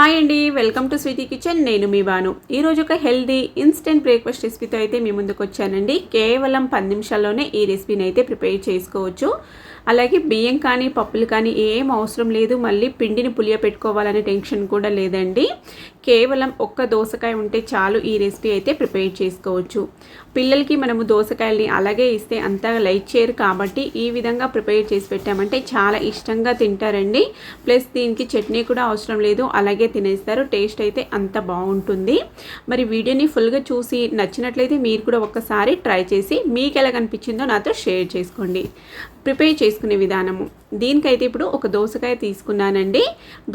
Hi అండి welcome to Sweety kitchen. నేను మీ బాను ఈరోజు ఒక హెల్దీ ఇన్స్టెంట్ బ్రేక్ఫాస్ట్ రెసిపీతో అయితే మీ ముందుకు వచ్చానండి. కేవలం పది నిమిషాల్లోనే ఈ రెసిపీని అయితే ప్రిపేర్ చేసుకోవచ్చు. అలాగే బియ్యం కానీ పప్పులు కానీ ఏం అవసరం లేదు. మళ్ళీ పిండిని పులియ పెట్టుకోవాలనే టెన్షన్ కూడా లేదండి. కేవలం ఒక్క దోసకాయ ఉంటే చాలు ఈ రెసిపీ అయితే ప్రిపేర్ చేసుకోవచ్చు. పిల్లలకి మనము దోసకాయల్ని అలాగే ఇస్తే అంతగా లైక్ చేయరు కాబట్టి ఈ విధంగా ప్రిపేర్ చేసి పెట్టామంటే చాలా ఇష్టంగా తింటారండి. ప్లస్ దీనికి చట్నీ కూడా అవసరం లేదు. అలాగే తినేస్తారు. టేస్ట్ అయితే అంత బాగుంటుంది. మరి వీడియోని ఫుల్గా చూసి నచ్చినట్లయితే మీరు కూడా ఒక్కసారి ట్రై చేసి మీకు ఎలా కనిపించిందో నాతో షేర్ చేసుకోండి. ప్రిపేర్ చేసుకునే విధానము. దీనికైతే ఇప్పుడు ఒక దోసకాయ తీసుకున్నానండి.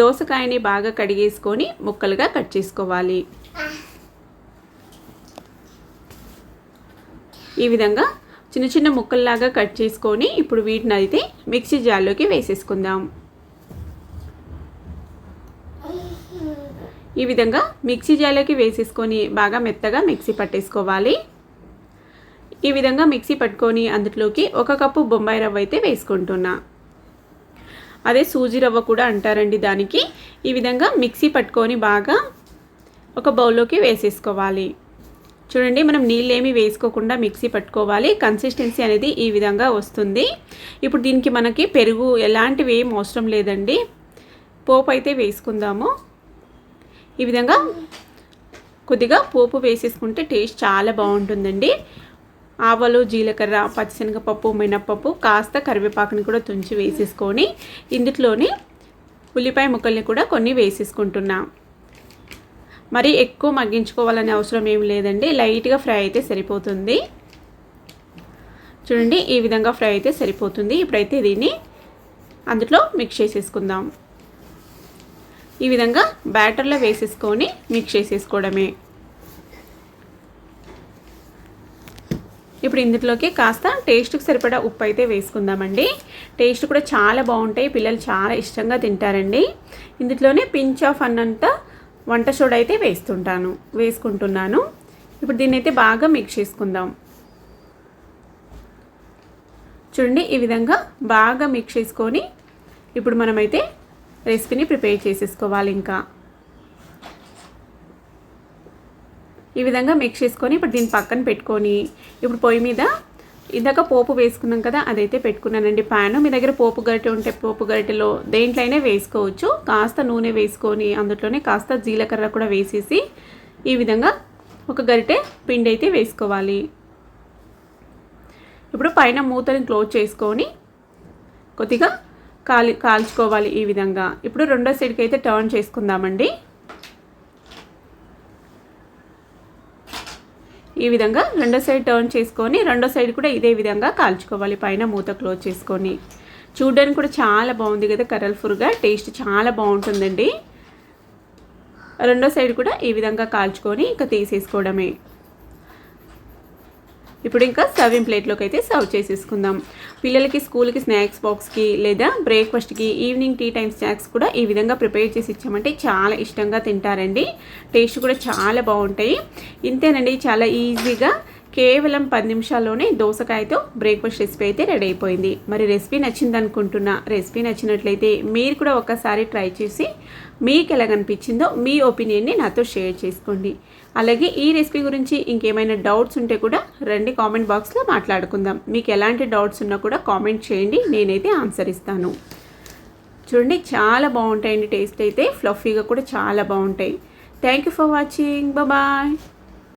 దోసకాయని బాగా కడిగేసుకొని ముక్కలుగా కట్ చేసుకోవాలి. ఈ విధంగా చిన్న చిన్న ముక్కల్లాగా కట్ చేసుకొని ఇప్పుడు వీటిని అయితే మిక్సీ జార్లోకి వేసేసుకుందాం. ఈ విధంగా మిక్సీ జార్లోకి వేసేసుకొని బాగా మెత్తగా మిక్సీ పట్టేసుకోవాలి. ఈ విధంగా మిక్సీ పట్టుకొని అందులోకి ఒక కప్పు బొంబాయి రవ్వ అయితే వేసుకుంటున్నా. అదే సూజీ రవ్వ కూడా అంటారండి దానికి. ఈ విధంగా మిక్సీ పట్టుకొని బాగా ఒక బౌల్లోకి వేసేసుకోవాలి. చూడండి మనం నీళ్ళు ఏమి వేసుకోకుండా మిక్సీ పట్టుకోవాలి. కన్సిస్టెన్సీ అనేది ఈ విధంగా వస్తుంది. ఇప్పుడు దీనికి మనకి పెరుగు ఎలాంటివి ఏం అవసరం లేదండి. పోపు అయితే వేసుకుందాము. ఈ విధంగా కొద్దిగా పోపు వేసేసుకుంటే టేస్ట్ చాలా బాగుంటుందండి. ఆవలు జీలకర్ర పచ్చిశనగపప్పు మినప్పప్పు కాస్త కరివేపాకుని కూడా తుంచి వేసేసుకొని ఇందులోని ఉల్లిపాయ ముక్కల్ని కూడా కొన్ని వేసేసుకుంటున్నా. మరి ఎక్కువ మగ్గించుకోవాలనే అవసరం ఏమి లేదండి. లైట్గా ఫ్రై అయితే సరిపోతుంది. చూడండి ఈ విధంగా ఫ్రై అయితే సరిపోతుంది. ఇప్పుడైతే దీన్ని అందులో మిక్స్ చేసేసుకుందాం. ఈ విధంగా బ్యాటర్లో వేసేసుకొని మిక్స్ చేసేసుకోవడమే. ఇప్పుడు ఇందులోకి కాస్త టేస్ట్కి సరిపడా ఉప్పు అయితే వేసుకుందామండి. టేస్ట్ కూడా చాలా బాగుంటాయి. పిల్లలు చాలా ఇష్టంగా తింటారండి. ఇందులోనే పించ్ ఆఫ్ అన్నంత వంట సోడా అయితే వేస్తుంటాను వేసుకుంటున్నాను. ఇప్పుడు దీన్ని అయితే బాగా మిక్స్ చేసుకుందాం. చూడండి ఈ విధంగా బాగా మిక్స్ చేసుకొని ఇప్పుడు మనమైతే రెసిపీని ప్రిపేర్ చేసేసుకోవాలి ఇంకా. ఈ విధంగా మిక్స్ చేసుకొని ఇప్పుడు దీన్ని పక్కన పెట్టుకొని ఇప్పుడు పొయ్యి మీద ఇందాక పోపు వేసుకున్నాం కదా అదైతే పెట్టుకున్నానండి. ప్యాన్ మీ దగ్గర పోపు గరిటె ఉంటే పోపు గరిటెలో దేంట్లోనే వేసుకోవచ్చు. కాస్త నూనె వేసుకొని అందులోనే కాస్త జీలకర్ర కూడా వేసేసి ఈ విధంగా ఒక గరిటె పిండి అయితే వేసుకోవాలి. ఇప్పుడు పైన మూతని క్లోజ్ చేసుకొని కొద్దిగా కాలి కాల్చుకోవాలి ఈ విధంగా. ఇప్పుడు రెండో సైడ్కి అయితే టర్న్ చేసుకుందామండి. ఈ విధంగా రెండో సైడ్ టర్న్ చేసుకొని రెండో సైడ్ కూడా ఇదే విధంగా కాల్చుకోవాలి. పైన మూత క్లోజ్ చేసుకొని. చూడడానికి కూడా చాలా బాగుంది కదా కలర్ఫుల్గా టేస్ట్ చాలా బాగుంటుందండి. రెండో సైడ్ కూడా ఈ విధంగా కాల్చుకొని ఇంకా తీసేసుకోవడమే. ఇప్పుడు ఇంకా సర్వింగ్ ప్లేట్లోకి అయితే సర్వ్ చేసేసుకుందాం. పిల్లలకి స్కూల్కి స్నాక్స్ బాక్స్కి లేదా బ్రేక్ఫాస్ట్కి ఈవినింగ్ టీ టైం స్నాక్స్ కూడా ఈ విధంగా ప్రిపేర్ చేసి ఇచ్చామంటే చాలా ఇష్టంగా తింటారండి. టేస్ట్ కూడా చాలా బాగుంటాయి. ఇంతేనండి చాలా ఈజీగా కేవలం పది నిమిషాల్లోనే దోసకాయతో బ్రేక్ఫాస్ట్ రెసిపీ అయితే రెడీ అయిపోయింది. మరి రెసిపీ నచ్చింది అనుకుంటున్నా రెసిపీ నచ్చినట్లయితే మీరు కూడా ఒకసారి ట్రై చేసి మీకు ఎలా అనిపించిందో మీ ఒపీనియన్ని నాతో షేర్ చేసుకోండి. అలాగే ఈ రెసిపీ గురించి ఇంకేమైనా డౌట్స్ ఉంటే కూడా రండి కామెంట్ బాక్స్లో మాట్లాడుకుందాం. మీకు ఎలాంటి డౌట్స్ ఉన్నా కూడా కామెంట్ చేయండి నేనైతే ఆన్సర్ ఇస్తాను. చూడండి చాలా బాగుంటాయండి టేస్ట్ అయితే. ఫ్లఫీగా కూడా చాలా బాగుంటాయి. Thank you for watching. Bye.